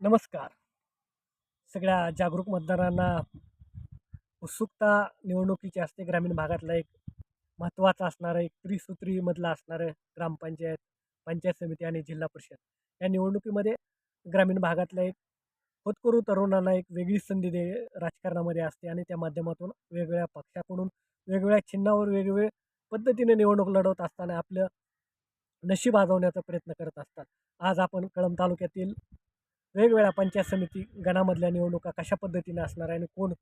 नमस्कार. सगळ्या जागरूक मतदारांना उत्सुकता निवडणुकीची असते ग्रामीण भागातला एक महत्त्वाचा असणारं एक त्रिसूत्रीमधला असणारं ग्रामपंचायत पंचायत समिती आणि जिल्हा परिषद. या निवडणुकीमध्ये ग्रामीण भागातल्या एक होतकरू तरुणांना एक वेगळी संधी दे राजकारणामध्ये असते आणि त्या माध्यमातून वेगवेगळ्या पक्षाकडून वेगवेगळ्या चिन्हावर वेगवेगळे पद्धतीने निवडणूक लढवत असताना आपलं नशीब आजवण्याचा प्रयत्न करत असतात. आज आपण कळंब तालुक्यातील वेगवेगळ्या पंचायत समिती गणामधल्या निवडणुका कशा पद्धतीने असणार आहे आणि कोण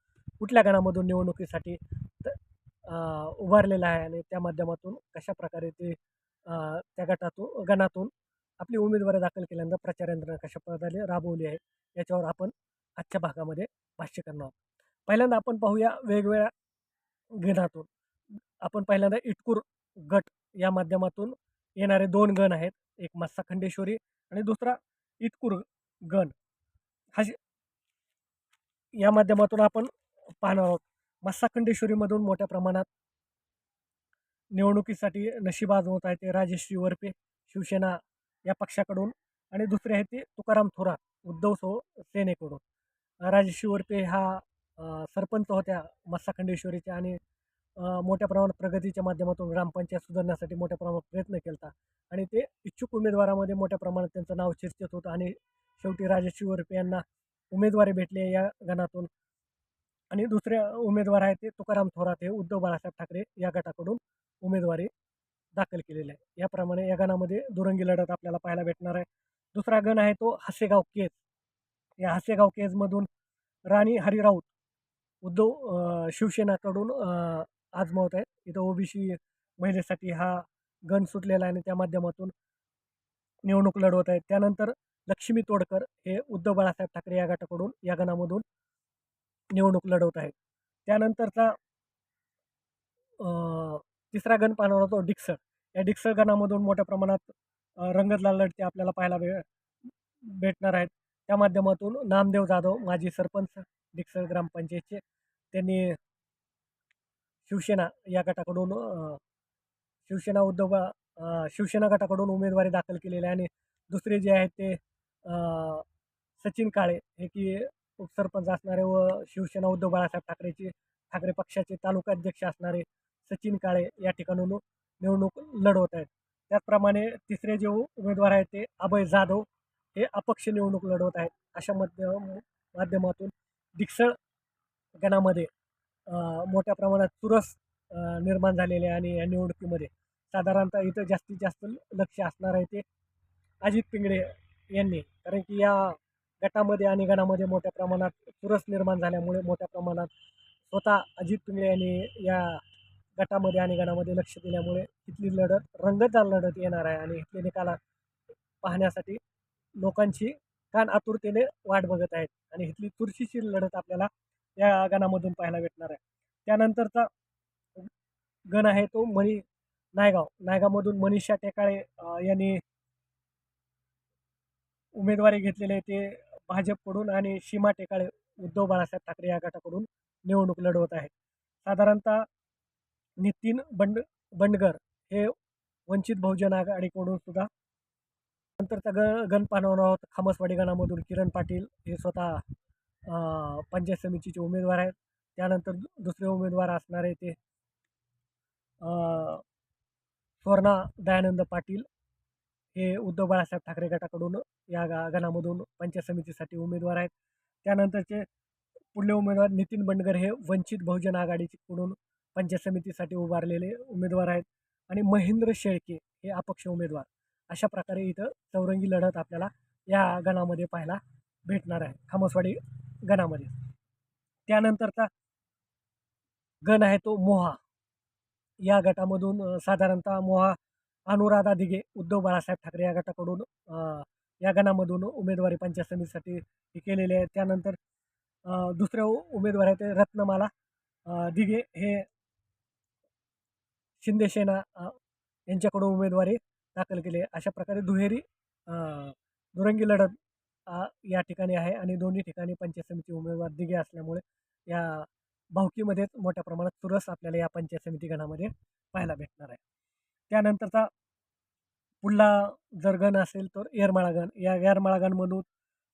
कुठल्या गणामधून निवडणुकीसाठी त- उभारलेलं आहे आणि त्या माध्यमातून कशा प्रकारे ते त्या गटातून गणातून आपली उमेदवारी दाखल केल्यानंतर प्रचार यंत्रणा कशा प्रकारे राबवली आहे याच्यावर आपण आजच्या भागामध्ये भाष्य करणार आहोत. पहिल्यांदा आपण पाहूया वेगवेगळ्या गणातून. आपण पहिल्यांदा इटकूर गट या माध्यमातून येणारे दोन गण आहेत. एक मस्सा खंडेश्वरी आणि दुसरा इटकूर गण. हा या माध्यमातून आपण पाहणार आहोत. मस्साखंडेश्वरीमधून मोठ्या प्रमाणात निवडणुकीसाठी नशीब आजवत आहे ते राजेश्री वरपे शिवसेना या पक्षाकडून आणि दुसरे आहे ते तुकाराम थोरात उद्धव सो सेनेकडून. राजश्री राजेश्री वरपे हा सरपंच होत्या मस्साखंडेश्वरीच्या आणि मोठ्या प्रमाणात प्रगतीच्या माध्यमातून ग्रामपंचायत सुधारण्यासाठी मोठ्या प्रमाणात प्रयत्न केला आणि ते इच्छुक उमेदवारामध्ये मोठ्या प्रमाणात त्यांचं नाव चर्चेत होतं आणि शेवटी राजेश वरपे यांना उमेदवारी भेटली या गणातून. आणि दुसरे उमेदवार आहेत ते तुकाराम थोरात हे उद्धव बाळासाहेब ठाकरे या गटाकडून उमेदवारी दाखल केलेली आहे. याप्रमाणे या गणामध्ये दुरंगी लढत आपल्याला पाहायला भेटणार आहे. दुसरा गण आहे तो हसेगाव केज. या हसेगाव केजमधून राणी हरी राऊत उद्धव शिवसेनाकडून आजमावत आहेत. इथं ओबीसी महिलेसाठी हा गण सुटलेला आहे आणि त्या माध्यमातून निवडणूक लढवत आहेत. त्यानंतर लक्ष्मी तोडकर हे उद्धव बाळासाहेब ठाकरे या गटाकडून या गणामधून निवडणूक लढवत आहेत. त्यानंतरचा तिसरा गण पाहणार होतो डिक्सळ. या डिक्सळ गणामधून मोठ्या प्रमाणात रंगतलाल लढते आपल्याला पाहायला भे भेटणार आहेत. त्या माध्यमातून नामदेव जाधव माजी सरपंच डिक्सळ ग्रामपंचायतचे त्यांनी शिवसेना या गटाकडून शिवसेना उद्धव शिवसेना गटाकडून उमेदवारी दाखल केलेली आहे आणि दुसरे जे आहेत ते सचिन काळे हे की उपसरपंच असणारे व शिवसेना उद्धव बाळासाहेब ठाकरेचे ठाकरे पक्षाचे तालुकाध्यक्ष असणारे सचिन काळे या ठिकाणून निवडणूक लढवत आहेत. त्याचप्रमाणे तिसरे जे उमेदवार आहेत ते अभय जाधव हे अपक्ष निवडणूक लढवत आहेत. अशा माध्यम माध्यमातून दिक्सळ गणामध्ये मोठ्या प्रमाणात चुरस निर्माण झालेले आहे आणि या निवडणुकीमध्ये. साधारणतः इथं जास्तीत जास्त लक्ष असणार आहे ते अजित पिंगळे यांनी. कारण की या गटामध्ये आणि गणामध्ये मोठ्या प्रमाणात चुरस निर्माण झाल्यामुळे मोठ्या प्रमाणात स्वतः अजित पिंगळे यांनी या गटामध्ये आणि गणामध्ये लक्ष दिल्यामुळे इथली लढत रंगतदार लढत येणार आहे आणि इथले निकाला पाहण्यासाठी लोकांची कान आतुरतेने वाट बघत आहेत आणि इथली चुरशीची लढत आपल्याला या गणामधून पाहायला भेटणार आहे. त्यानंतरचा गण आहे तो मणी नायगाव नायगावमधून मनीषा टेकाळे यांनी उमेदवारी घेतलेले ते भाजपकडून आणि सीमा टेकाळे उद्धव बाळासाहेब ठाकरे या गटाकडून निवडणूक लढवत आहेत. साधारणतः नितीन बंड बंडगर हे वंचित बहुजन आघाडीकडून सुद्धा नंतरचा ग गण आहोत. खामसवाडी गणामधून किरण पाटील हे स्वतः पंचायत समितीचे उमेदवार आहेत. त्यानंतर दुसरे उमेदवार असणारे ते स्वर्णा दयानंद पाटील हे उद्धव बाळासाहेब ठाकरे गटाकडून या गा गणामधून पंचायत समितीसाठी उमेदवार आहेत. त्यानंतरचे पुढले उमेदवार नितीन बंडगर हे वंचित बहुजन आघाडीकडून पंचायत समितीसाठी उभारलेले उमेदवार आहेत. आणि महेंद्र शेळके हे अपक्ष उमेदवार. अशा प्रकारे इथं चौरंगी लढत आपल्याला या गणामध्ये पाहायला भेटणार आहे. खामसवाडी गणामध्ये. त्यानंतरचा गण आहे तो मोहा. या गटामधून साधारणतः मोहा अनुराधा दिघे उद्धव बाळासाहेब ठाकरे या गटाकडून या गणामधून उमेदवारी पंचायत समितीसाठी हे केलेले आहे त्यानंतर अ, दुसरे उमेदवार आहेत ते रत्नमाला दिघे हे शिंदेसेना यांच्याकडून उमेदवारी दाखल केली आहे. अशा प्रकारे दुहेरी दुरंगी लढत या ठिकाणी आहे आणि दोन्ही ठिकाणी पंचायत समिती उमेदवार दिघे असल्यामुळे या भावकीमध्येच मोठ्या प्रमाणात चुरस आपल्याला या पंचायत समिती गणामध्ये पाहायला भेटणार आहे. त्यानंतरचा पुढला जर गण असेल तर येरमाळा गण. या येरमाळा गणमधून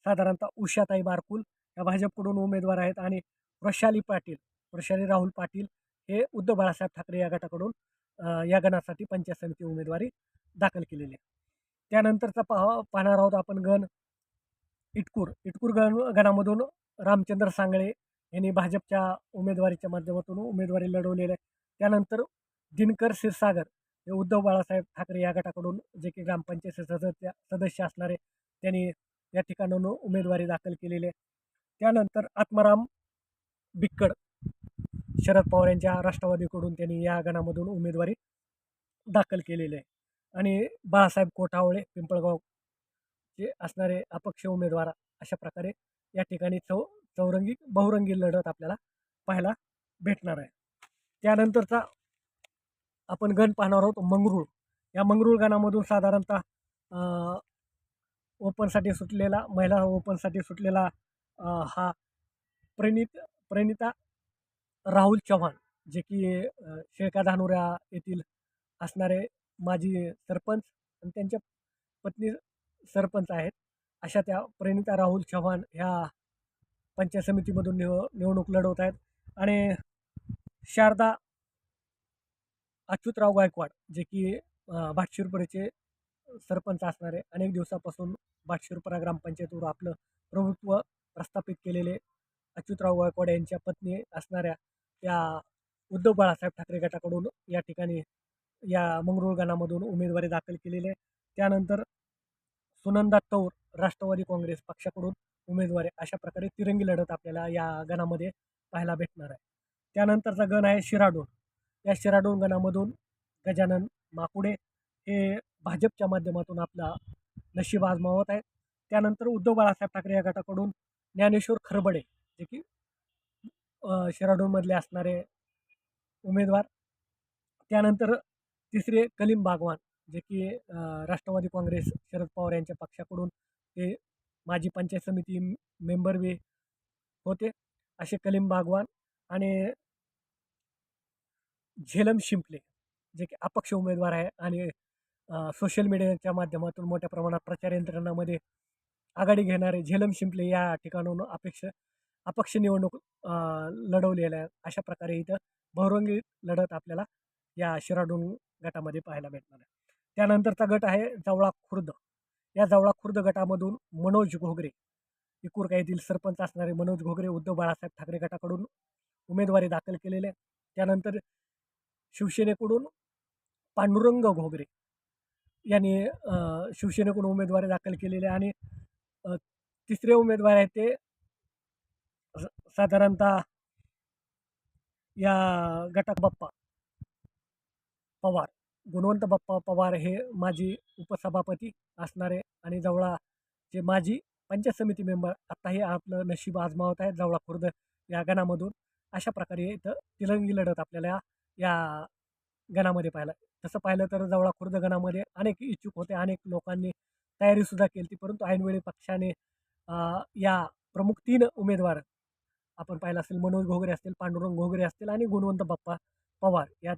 साधारणतः उषाताई बारकुल या भाजपकडून उमेदवार आहेत आणि वृषाली पाटील वृषाली राहुल पाटील हे उद्धव बाळासाहेब ठाकरे या गटाकडून या गणासाठी पंचायत समिती उमेदवारी दाखल केलेली आहे. त्यानंतरचा पाहा पाहणार आहोत आपण गण. इटकूर. इटकूर गण गणामधून रामचंद्र सांगळे यांनी भाजपच्या उमेदवारीच्या माध्यमातून उमेदवारी लढवलेली आहे त्यानंतर दिनकर क्षीरसागर हे उद्धव बाळासाहेब ठाकरे या गटाकडून जे की ग्रामपंचायत सदस्य सदस्य असणारे त्यांनी या ठिकाणाहून उमेदवारी दाखल केलेली आहे. त्यानंतर आत्माराम बिक्कड शरद पवार यांच्या राष्ट्रवादीकडून त्यांनी या गणामधून उमेदवारी दाखल केलेली आहे. आणि बाळासाहेब कोठावळे पिंपळगाव जे असणारे अपक्ष उमेदवार अशा प्रकारे या ठिकाणी चौ चौरंगी बहुरंगी लढत आपल्याला पाहायला भेटणार आहे. त्यानंतरचा आपण गण पाहणार आहोत मंगरूळ. या मंगरूळ गणामधून साधारणतः ओपनसाठी सुटलेला महिला ओपनसाठी सुटलेला हा प्रणित प्रणिता राहुल चव्हाण जे की शेळका धानुऱ्या येथील असणारे माजी सरपंच आणि त्यांच्या पत्नी सरपंच आहेत. अशा त्या प्रणिता राहुल चव्हाण ह्या पंचायत समितीमधून निव निवडणूक लढवत आहेत. आणि शारदा अच्युतराव गायकवाड जे की भाटशिरपुरेचे सरपंच असणारे अनेक दिवसापासून भाटशिरपुरा ग्रामपंचायतीवर आपलं प्रभुत्व प्रस्थापित केलेले अच्युतराव गायकवाड यांच्या पत्नी असणाऱ्या त्या उद्धव बाळासाहेब ठाकरे गटाकडून या ठिकाणी या मंगरुळगणामधून उमेदवारी दाखल केलेली आहे. त्यानंतर सुनंदा तौर राष्ट्रवादी काँग्रेस पक्षाकडून उमेदवारी अशा प्रकारे तिरंगी लढत आपल्याला या गणामध्ये पाहायला भेटणार आहे. त्यानंतरचा गण आहे शिराडोन या शिराडोन गणामधून गजानन माकुडे हे भाजपच्या माध्यमातून आपला नशीब आजमावत आहेत. त्यानंतर उद्धव बाळासाहेब ठाकरे या गटाकडून ज्ञानेश्वर खरबडे जे की शिराडोनमधले असणारे उमेदवार. त्यानंतर तिसरे कलीम बागवान जे की राष्ट्रवादी काँग्रेस शरद पवार यांच्या पक्षाकडून ते माजी पंचायत समिती मेंबर बी होते. असे कलीम बागवान आणि झेलम शिंपले जे की अपक्ष उमेदवार आहे आणि सोशल मीडियाच्या माध्यमातून मोठ्या प्रमाणात प्रचार यंत्रणामध्ये आघाडी घेणारे झेलम शिंपले या ठिकाणून अपेक्ष अपक्ष निवडणूक लढवलेल्या आहे अशा प्रकारे इथं बहुरंगी लढत आपल्याला या शिराडून गटामध्ये पाहायला भेटणार आहे. त्यानंतरचा गट आहे जवळा खुर्द. या जवळा खुर्द गटामधून मनोज घोगरे इकूरका येथील सरपंच असणारे मनोज घोगरे उद्धव बाळासाहेब ठाकरे गटाकडून उमेदवारी दाखल केलेले त्यानंतर शिवसेनेकडून पांडुरंग घोगरे यांनी शिवसेनेकडून उमेदवारी दाखल केलेली आणि तिसरे उमेदवार आहेत ते साधारणतः या गटात बाप्पा पवार. गुणवंत बाप्पा पवार हे माजी उपसभापती असणारे आणि जवळा जे माजी पंचायत समिती मेंबर आत्ताही आपलं नशीब आजमावत आहेत जवळा खुर्द या गणामधून. अशा प्रकारे इथं तिरंगी लढत आपल्याला या गणामध्ये पाहिलं तसं पाहिलं तर जवळा खुर्द गणामध्ये अनेक इच्छुक होते अनेक लोकांनी तयारीसुद्धा केली होती परंतु ऐनवेळी पक्षाने या प्रमुख तीन उमेदवार आपण पाहिलं असेल मनोज घोगरे असतील पांडुरंग घोगरे असतील आणि गुणवंत बाप्पा पवार या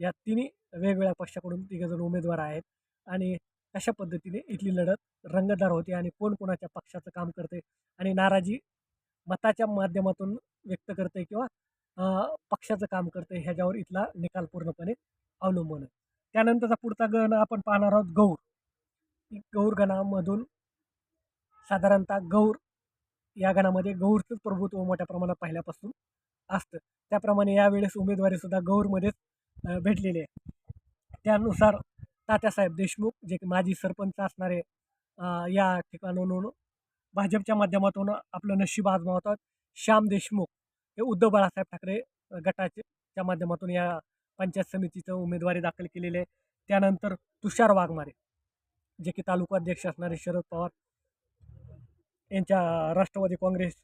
या तिन्ही वेगवेगळ्या पक्षाकडून तिघजण उमेदवार आहेत. आणि अशा पद्धतीने इथली लढत रंगतदार होते आणि कोण कोणाच्या पक्षाचं काम करते आणि नाराजी मताच्या माध्यमातून व्यक्त करते किंवा पक्षाचं काम करते ह्याच्यावर इथला निकाल पूर्णपणे अवलंबून आहे. त्यानंतरचा पुढचा गण आपण पाहणार आहोत गौर. गौर गणामधून साधारणतः गौर या गणामध्ये गौरचं प्रभुत्व मोठ्या प्रमाणात पहिल्यापासून असतं. त्याप्रमाणे यावेळेस उमेदवारीसुद्धा गौरमध्येच भेटलेली आहे त्यानुसार तात्यासाहेब देशमुख जे की माजी सरपंच असणारे या ठिकाणाहून भाजपच्या माध्यमातून आपलं नशीब आजमावतात. श्याम देशमुख हे उद्धव बाळासाहेब ठाकरे गटाच्या माध्यमातून या पंचायत समितीचं उमेदवारी दाखल केलेली. आहे त्यानंतर तुषार वाघमारे जे की तालुकाध्यक्ष असणारे शरद पवार यांच्या राष्ट्रवादी काँग्रेस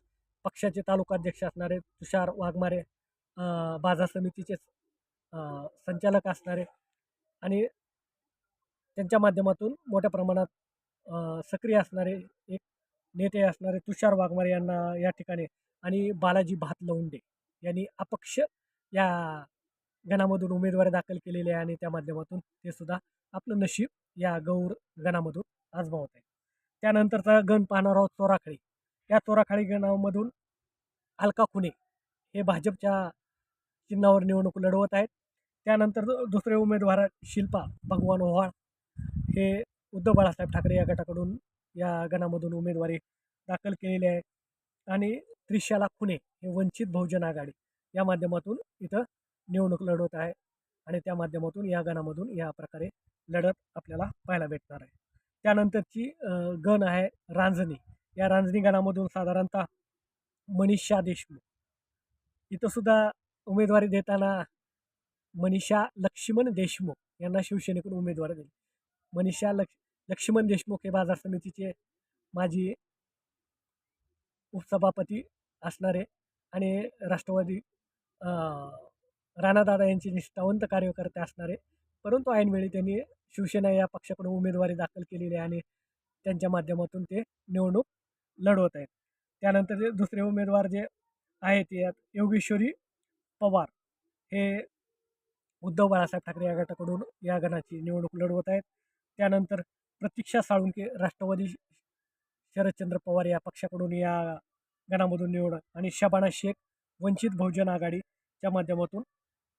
पक्षाचे तालुकाध्यक्ष असणारे तुषार वाघमारे बाजार समितीचे संचालक असणारे आणि त्यांच्या माध्यमातून मोठ्या प्रमाणात सक्रिय असणारे एक नेते असणारे तुषार वाघमारे यांना या ठिकाणी आणि बालाजी भात लवंडे यांनी अपक्ष या गणामधून उमेदवारी दाखल केलेली आहे आणि त्या माध्यमातून ते सुद्धा आपलं नशीब या गौर गणामधून आजमावत आहे त्यानंतरचा गण पाहणार आहोत चोराखळी या चोराखळी गणामधून अलका खुने हे भाजपच्या चिन्हावर निवडणूक लढवत आहेत. त्यानंतर दुसरे उमेदवार शिल्पा भगवान ओव्हाळ हे उद्धव बाळासाहेब ठाकरे या गटाकडून या गणामधून उमेदवारी दाखल केलेली आहे. आणि त्रिशाला खुने हे वंचित बहुजन आघाडी या माध्यमातून इथं निवडणूक लढवत आहे. आणि त्या माध्यमातून या गणामधून या प्रकारे लढत आपल्याला पाहायला भेटणार आहे. त्यानंतरची गण आहे रांजणी. या रांजणी गणामधून साधारणतः मनीषा देशमुख. इथं सुद्धा उमेदवारी देताना मनीषा लक्ष्मण देशमुख यांना शिवसेनेकडून उमेदवार दिली. मनीषा लक्ष लक्ष्मण देशमुख हे बाजार समितीचे माजी उपसभापती असणारे आणि राष्ट्रवादी राणादादा यांचे निष्ठावंत कार्यकर्ते असणारे. परंतु ऐनवेळी त्यांनी शिवसेना या पक्षाकडून उमेदवारी दाखल केलेली आहे आणि त्यांच्या माध्यमातून ते निवडणूक लढवत आहेत. त्यानंतर जे दुसरे उमेदवार जे आहेत यात योगेश्वरी पवार. हे उद्धव बाळासाहेब ठाकरे या गटाकडून या गणाची निवडणूक लढवत आहेत. त्यानंतर प्रतीक्षा साळुंके राष्ट्रवादी शरदचंद्र पवार या पक्षाकडून या गणामधून निवड आणि शबाना शेख वंचित बहुजन आघाडीच्या माध्यमातून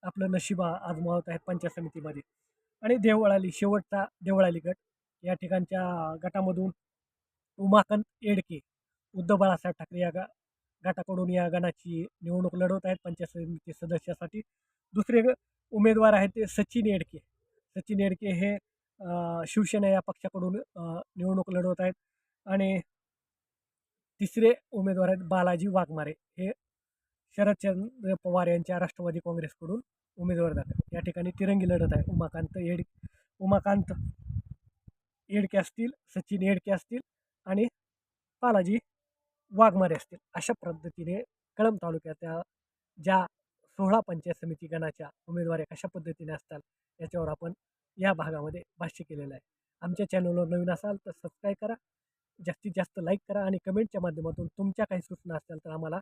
आपलं नशीब आजमावत आहेत पंचायत समितीमध्ये. आणि देवळाली शेवटचा देवळाली गट या ठिकाणच्या गटामधून उमाकांत येडके उद्धव बाळासाहेब ठाकरे या गा गटाकडून या गणाची निवडणूक लढवत आहेत. पंचायत समिती सदस्यासाठी दुसरे उमेदवार आहेत ते सचिन येडके. सचिन येडके हे शिवसेना या पक्षाकडून निवडणूक लढवत आहेत. आणि तिसरे उमेदवार आहेत बालाजी वाघमारे. हे शरदचंद्र पवार यांच्या राष्ट्रवादी काँग्रेसकडून उमेदवार जातात. या ठिकाणी तिरंगी लढत आहे. उमाकांत येड उमाकांत येडके असतील सचिन येडके असतील आणि बालाजी वाघमारे असतील. अशा पद्धतीने कळंब तालुक्याच्या ज्या सोळा पंचायत समिती गणाच्या उमेदवारी कशा पद्धतीने असतात याच्यावर आपण या भागामध्ये भाष्य केलेलं आहे. आमच्या चॅनलवर नवीन असाल तर सबस्क्राईब करा जास्तीत जास्त लाईक करा आणि कमेंटच्या माध्यमातून तुमच्या काही सूचना असतील तर आम्हाला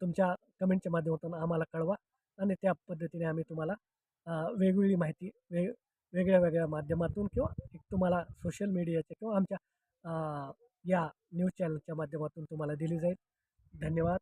तुमच्या कमेंटच्या माध्यमातून आम्हाला कळवा आणि त्या पद्धतीने आम्ही तुम्हाला वेगवेगळी माहिती वेग वेगळ्या वेगळ्या माध्यमातून किंवा एक तुम्हाला सोशल मीडियाच्या किंवा आमच्या या न्यूज चॅनलच्या माध्यमातून तुम्हाला दिली जाईल. धन्यवाद.